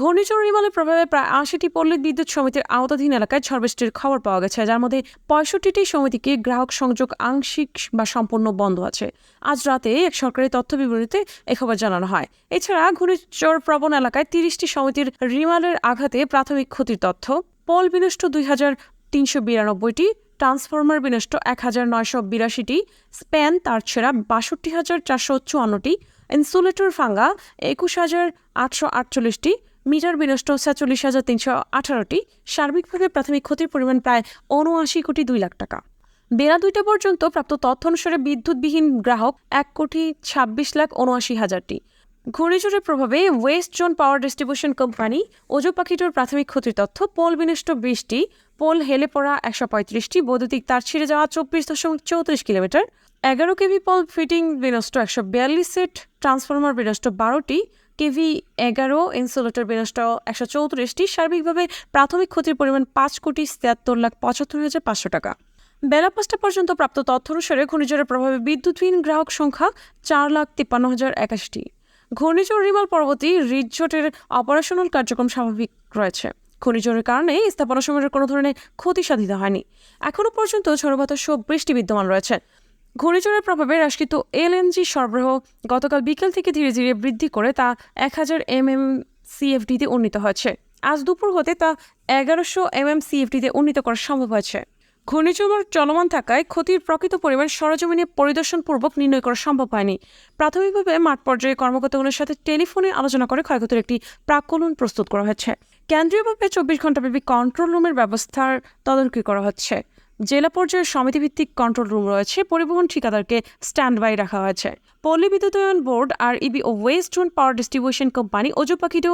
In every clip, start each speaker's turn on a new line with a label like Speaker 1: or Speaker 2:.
Speaker 1: ঘূর্ণিঝড় রিমালের প্রভাবে প্রায় আশিটি পল্লী বিদ্যুৎ সমিতির আওতাধীন এলাকায় ঝড়বৃষ্টির খবর পাওয়া গেছে, যার মধ্যে পঁয়ষট্টিটি সমিতিকে গ্রাহক সংযোগ, আংশিক বা সম্পূর্ণ বন্ধ আছে। আজ রাতে এক সরকারি তথ্য বিবরণীতে খবর জানানো হয়। এছাড়া ঘূর্ণিঝড় প্রবণ এলাকায় তিরিশটি সমিতির রিমালের আঘাতে প্রাথমিক ক্ষতির তথ্য, পল বিনষ্ট দুই হাজার তিনশো বিরানব্বইটি, ট্রান্সফরমার বিনষ্ট এক হাজার নয়শো বিরাশিটি, স্প্যান তার ছেঁড়া বাষট্টি হাজার চারশো চুয়ান্নটি, ইনসুলেটর ফাঙ্গা একুশ হাজার আটশো আটচল্লিশটি মিটার বিনষ্ট ছেচল্লিশ হাজার তিনশো আঠারোটি, সার্বিকভাবে প্রাথমিক ক্ষতির পরিমাণ প্রায় উনআশি কোটি দুই লাখ টাকা। বেলা দুইটা পর্যন্ত প্রাপ্ত তথ্য অনুসারে বিদ্যুৎবিহীন গ্রাহক এক কোটি ছাব্বিশ লাখ উনআশি হাজারটি। ঘূর্ণিঝড়ের প্রভাবে west zone power distribution company ওজো পাখিটোর প্রাথমিক ক্ষতির তথ্য, পোল বিনষ্ট বৃষ্টি, পোল হেলে পড়া একশো পঁয়ত্রিশটি, বৈদ্যুতিক তার ছিঁড়ে যাওয়া চব্বিশ দশমিক চৌত্রিশ কিলোমিটার, এগারো কেভি পোল ফিটিং বিনষ্ট একশো বিয়াল্লিশ সেট, ট্রান্সফরমার বিনষ্ট বারোটি কেভি এগারো, ইনসুলেটর বিনষ্ট একশো চৌত্রিশটি, সার্বিকভাবে প্রাথমিক ক্ষতির পরিমাণ পাঁচ কোটি ছিয়াত্তর লাখ পঁচাত্তর হাজার পাঁচশো টাকা। বেলা পাঁচটা পর্যন্ত প্রাপ্ত তথ্য অনুসারে ঘূর্ণিঝড়ের প্রভাবে বিদ্যুৎহীন গ্রাহক সংখ্যা চার লাখ তিপ্পান্ন হাজার একাশিটি। ঘূর্ণিঝড় রিমাল পরবর্তী রিজোটের অপারেশনাল কার্যক্রম স্বাভাবিক রয়েছে। ঘূর্ণিঝড়ের কারণে স্থাপনা সময়ের কোনো ধরনের ক্ষতি সাধিত হয়নি। এখনও পর্যন্ত ঝড়ো বাতাস বৃষ্টি বিদ্যমান রয়েছে। ঘূর্ণিঝড়ের প্রভাবে হ্রাসকৃত এলএনজি সরবরাহ গতকাল বিকেল থেকে ধীরে ধীরে বৃদ্ধি করে তা এক হাজার এম এম সিএফডিতে উন্নীত হয়েছে। আজ দুপুর হতে তা এগারোশো এম এম সিএফডিতে উন্নীত করা সম্ভব হয়েছে। ঘূর্ণিঝড় চলমান থাকায় ক্ষতির প্রকৃত পরিমাণ সরজমিনে পরিদর্শনপূর্বক নির্ণয় করা সম্ভব হয়নি। প্রাথমিকভাবে মাঠ পর্যায়ে কর্মকর্তাগুলোর সাথে টেলিফোনে আলোচনা করে ক্ষয়ক্ষতির একটি প্রাক্কলন প্রস্তুত করা হয়েছে কেন্দ্রীয়ভাবে চব্বিশ ঘন্টাব্যাপী কন্ট্রোল রুমের ব্যবস্থার তদারকি করা হচ্ছে। জেলা পর্যায়ে সমিতিভিত্তিক কন্ট্রোল রুম রয়েছে। পরিবহন ঠিকাদারকে স্ট্যান্ড বাই রাখা হয়েছে। পল্লী বিদ্যুতায়ন বোর্ড আর ইবি ও west zone power distribution company ওজোপাকিটো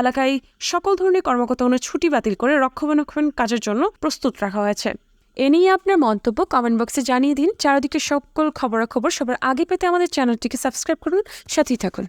Speaker 1: এলাকায় সকল ধরনের কর্মকর্তাগুলোর ছুটি বাতিল করে রক্ষণাবেক্ষণ কাজের জন্য প্রস্তুত রাখা হয়েছে। এ নিয়ে আপনার মন্তব্য কমেন্ট বক্সে জানিয়ে দিন। চারদিকে সকল খবরাখবর সবার আগে পেতে আমাদের চ্যানেলটিকে সাবস্ক্রাইব করুন, সাথেই থাকুন।